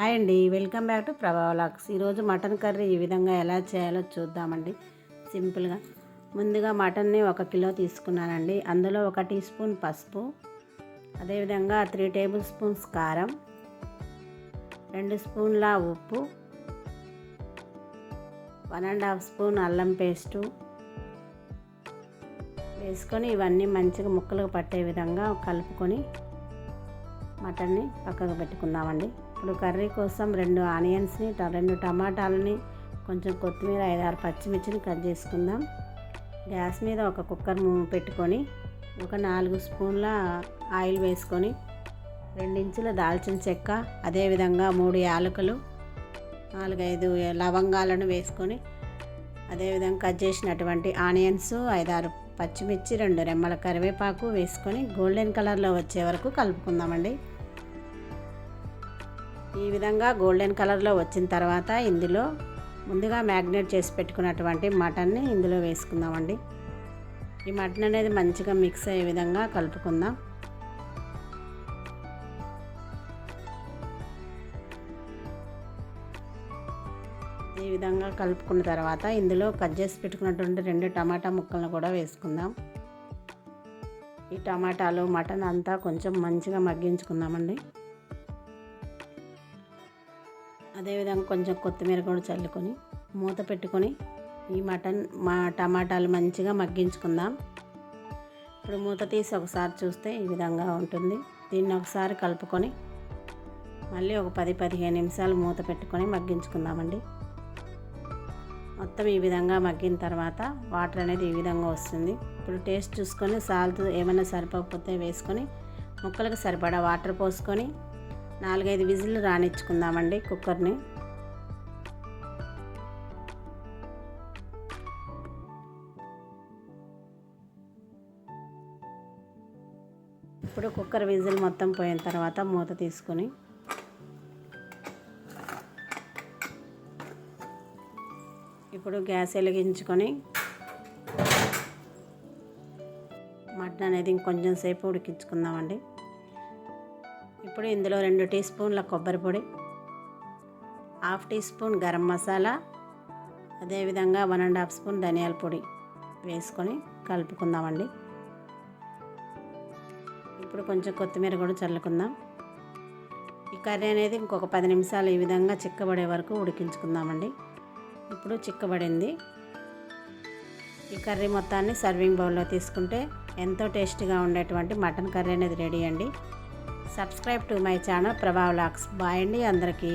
Hi అండి. Welcome back to ప్రభావలాక్స్ ఈరోజు mutton curry ఈ విధంగా ఎలా చేయాలో చూద్దామండి. సింపుల్గా. ముందుగా మటన్ని ఒక కిలో తీసుకున్నానండి. అందులో ఒక టీ స్పూన్ పసుపు అదేవిధంగా త్రీ టేబుల్ స్పూన్స్ కారం రెండు స్పూన్ల ఉప్పు వన్ అండ్ హాఫ్ స్పూన్ అల్లం పేస్టు వేసుకొని ఇవన్నీ మంచిగా ముక్కలు పట్టే విధంగా కలుపుకొని మటన్ని పక్కకు పెట్టుకుందామండి. ఇప్పుడు కర్రీ కోసం రెండు ఆనియన్స్ని రెండు టమాటాలని కొంచెం కొత్తిమీర ఐదారు పచ్చిమిర్చిని కట్ చేసుకుందాం. గ్యాస్ మీద ఒక కుక్కర్ పెట్టుకొని ఒక నాలుగు స్పూన్ల ఆయిల్ వేసుకొని రెండించుల దాల్చిన చెక్క అదేవిధంగా మూడు యాలకులు నాలుగైదు లవంగాలను వేసుకొని అదేవిధంగా కట్ చేసినటువంటి ఆనియన్స్ ఐదారు పచ్చిమిర్చి రెండు రెమ్మల కరివేపాకు వేసుకొని గోల్డెన్ కలర్లో వచ్చే వరకు కలుపుకుందామండి. ఈ విధంగా గోల్డెన్ కలర్లో వచ్చిన తర్వాత ఇందులో ముందుగా మ్యాగ్నేట్ చేసి పెట్టుకున్నటువంటి మటన్ని ఇందులో వేసుకుందామండి. ఈ మటన్ అనేది మంచిగా మిక్స్ అయ్యే విధంగా కలుపుకుందాం. ఈ విధంగా కలుపుకున్న తర్వాత ఇందులో కట్ చేసి పెట్టుకున్నటువంటి రెండు టమాటా ముక్కలను కూడా వేసుకుందాం. ఈ టమాటాలు మటన్ అంతా కొంచెం మంచిగా మగ్గించుకుందామండి. అదేవిధంగా కొంచెం కొత్తిమీర కూడా చల్లుకొని మూత పెట్టుకొని ఈ మటన్ మా టమాటాలు మంచిగా మగ్గించుకుందాం. ఇప్పుడు మూత తీసి ఒకసారి చూస్తే ఈ విధంగా ఉంటుంది. దీన్ని ఒకసారి కలుపుకొని మళ్ళీ ఒక పది పదిహేను నిమిషాలు మూత పెట్టుకొని మగ్గించుకుందామండి. మొత్తం ఈ విధంగా మగ్గిన తర్వాత వాటర్ అనేది ఈ విధంగా వస్తుంది. ఇప్పుడు టేస్ట్ చూసుకొని సాల్ట్ ఏమైనా సరిపోకపోతే వేసుకొని ముక్కలకు సరిపడా వాటర్ పోసుకొని నాలుగైదు విజిల్లు రానిచ్చుకుందామండి కుక్కర్ని. ఇప్పుడు కుక్కర్ విజిల్ మొత్తం పోయిన తర్వాత మూత తీసుకొని ఇప్పుడు గ్యాస్ వెలిగించుకొని మటన్ అనేది ఇంకొంచెం సేపు ఉడికించుకుందామండి. ఇప్పుడు ఇందులో రెండు టీ స్పూన్ల కొబ్బరి పొడి half teaspoon garam masala అదేవిధంగా వన్ అండ్ హాఫ్ స్పూన్ ధనియాల పొడి వేసుకొని కలుపుకుందామండి. ఇప్పుడు కొంచెం కొత్తిమీర కూడా చల్లుకుందాం. ఈ కర్రీ అనేది ఇంకొక పది నిమిషాలు ఈ విధంగా చిక్కబడే వరకు ఉడికించుకుందామండి. ఇప్పుడు చిక్కబడింది. ఈ కర్రీ మొత్తాన్ని సర్వింగ్ బౌల్లో తీసుకుంటే ఎంతో టేస్టీగా ఉండేటువంటి మటన్ కర్రీ అనేది రెడీ అండి. Subscribe to my channel Prabhav lakhs bye అండి అందరికీ.